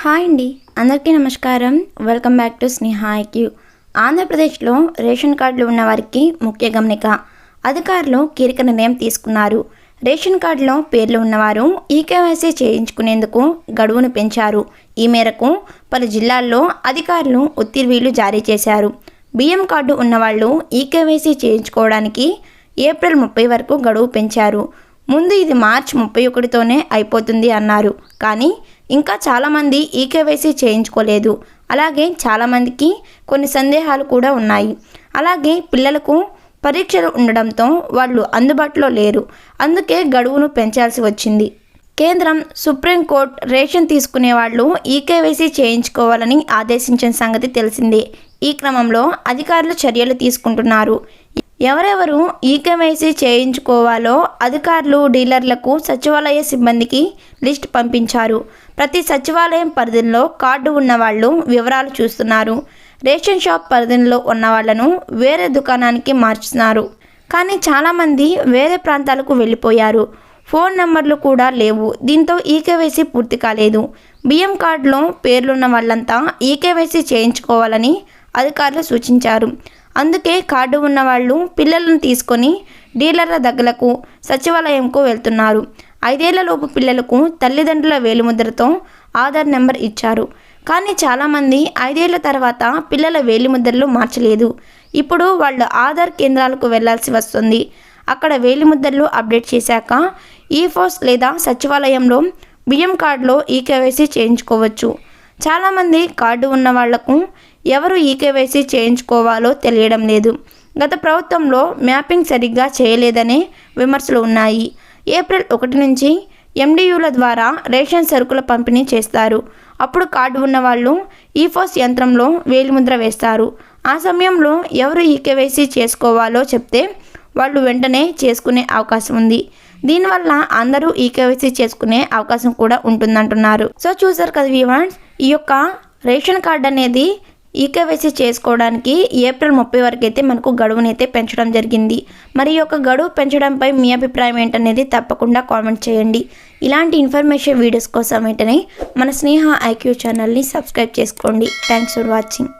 Hi అండి. అందరికీ నమస్కారం. Welcome back to Sneha IQ. ఆంధ్రప్రదేశ్లో రేషన్ కార్డులు ఉన్న వారికి ముఖ్య గమనిక అధికారులు కీలక నిర్ణయం తీసుకున్నారు. రేషన్ కార్డులో పేర్లు ఉన్నవారు ఈకేవైసీ చేయించుకునేందుకు గడువును పెంచారు. ఈ మేరకు పలు జిల్లాల్లో అధికారులు ఉత్తర్వులు జారీ చేశారు. బియ్యం కార్డు ఉన్నవాళ్ళు ఈకేవైసీ చేయించుకోవడానికి ఏప్రిల్ ముప్పై వరకు గడువు పెంచారు. ముందు ఇది మార్చ్ ముప్పై ఒకటితోనే అయిపోతుంది అన్నారు. కానీ ఇంకా చాలామంది ఈకేవైసీ చేయించుకోలేదు. అలాగే చాలామందికి కొన్ని సందేహాలు కూడా ఉన్నాయి. అలాగే పిల్లలకు పరీక్షలు ఉండడంతో వాళ్ళు అందుబాటులో లేరు. అందుకే గడువును పెంచాల్సి వచ్చింది. కేంద్రం సుప్రీంకోర్టు రేషన్ తీసుకునే వాళ్ళు ఈకేవైసీ చేయించుకోవాలని ఆదేశించిన సంగతి తెలిసిందే. ఈ క్రమంలో అధికారులు చర్యలు తీసుకుంటున్నారు. ఎవరెవరు ఈకేవైసీ చేయించుకోవాలో అధికారులు డీలర్లకు సచివాలయ సిబ్బందికి లిస్ట్ పంపించారు. ప్రతి సచివాలయం పరిధిలో కార్డు ఉన్న వాళ్ళు వివరాలు చూస్తున్నారు. రేషన్ షాప్ పరిధిలో ఉన్న వాళ్ళను వేరే దుకాణానికి మార్చుతున్నారు కానీ చాలామంది వేరే ప్రాంతాలకు వెళ్ళిపోయారు. ఫోన్ నెంబర్లు కూడా లేవు. దీంతో ఈకేవైసీ పూర్తి కాలేదు. బియ్యం కార్డులో పేర్లున్న వాళ్ళంతా ఈకేవైసీ చేయించుకోవాలని అధికారులు సూచించారు. అందుకే కార్డు ఉన్నవాళ్ళు పిల్లలను తీసుకొని డీలర్ల దగ్గరకు సచివాలయంకు వెళ్తున్నారు. ఐదేళ్ళలోపు పిల్లలకు తల్లిదండ్రుల వేలిముద్రతో ఆధార్ నెంబర్ ఇచ్చారు. కానీ చాలామంది ఐదేళ్ళ తర్వాత పిల్లల వేలిముద్రలు మార్చలేదు. ఇప్పుడు వాళ్ళు ఆధార్ కేంద్రాలకు వెళ్ళాల్సి వస్తుంది. అక్కడ వేలిముద్రలు అప్డేట్ చేశాక ఈ ఫోర్స్ లేదా సచివాలయంలో బియ్యం కార్డులో ఈ కేవైసీ చేయించుకోవచ్చు. చాలామంది కార్డు ఉన్న వాళ్ళకు ఎవరు ఈకేవైసీ చేయించుకోవాలో తెలియడం లేదు. గత ప్రభుత్వంలో మ్యాపింగ్ సరిగ్గా చేయలేదనే విమర్శలు ఉన్నాయి. ఏప్రిల్ ఒకటి నుంచి ఎండియూల ద్వారా రేషన్ సరుకుల పంపిణీ చేస్తారు. అప్పుడు కార్డు ఉన్న వాళ్ళు ఈఫోస్ యంత్రంలో వేలిముద్ర వేస్తారు. ఆ సమయంలో ఎవరు ఈకేవైసీ చేసుకోవాలో చెప్తే వాళ్ళు వెంటనే చేసుకునే అవకాశం ఉంది. దీనివల్ల అందరూ ఈకేవైసీ చేసుకునే అవకాశం కూడా ఉంటుందంటున్నారు. సో చూసారు కదా వివాన్స్ ఈ యొక్క రేషన్ కార్డ్ అనేది ఈకేవైసీ చేసుకోవడానికి ఏప్రిల్ ముప్పై వరకు అయితే మనకు గడువునైతే పెంచడం జరిగింది. మరి ఈ యొక్క గడువు పెంచడంపై మీ అభిప్రాయం ఏంటనేది తప్పకుండా కామెంట్ చేయండి. ఇలాంటి ఇన్ఫర్మేషన్ వీడియోస్ కోసం వెంటనే మన స్నేహ ఐక్యూ ఛానల్ని సబ్స్క్రైబ్ చేసుకోండి. Thanks for watching.